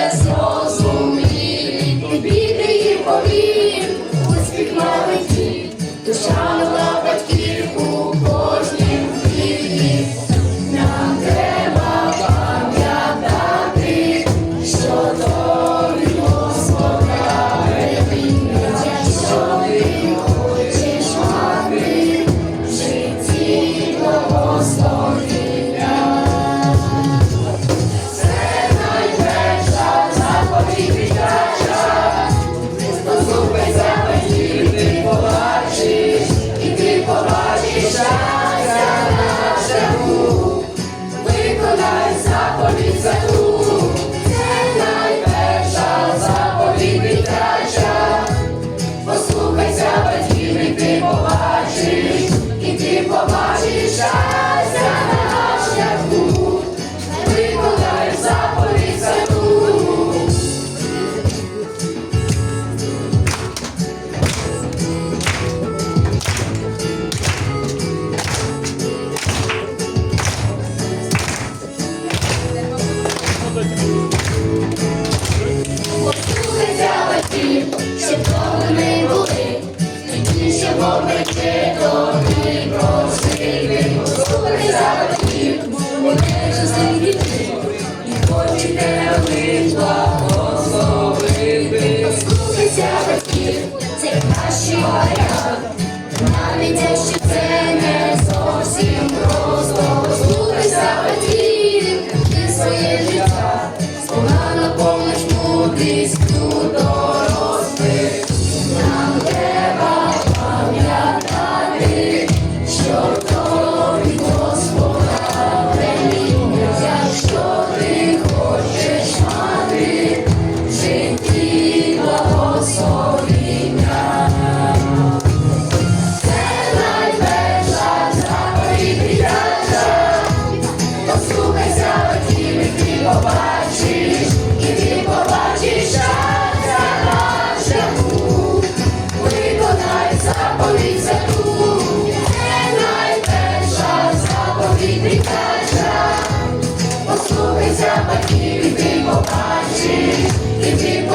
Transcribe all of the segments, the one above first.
не зрозумів, не бідний повів, успіх маленький, душа мила батьків у кожній хвилі. Нам треба пам'ятати, що долі що ти хочеш мати в житті благословення. побачиш, і ти побачиш, що наша був. Виконай заповідь святу, це найперша заповідь каже, послухайся батьків, і ти побачиш, побачиш.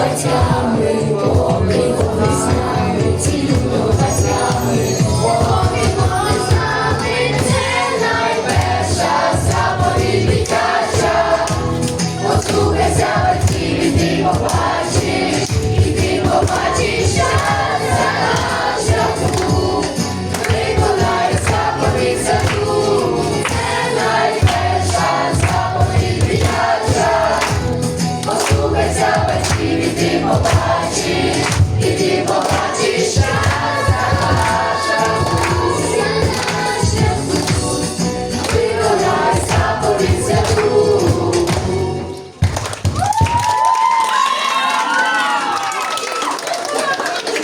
батьками. Іди, іди, бога.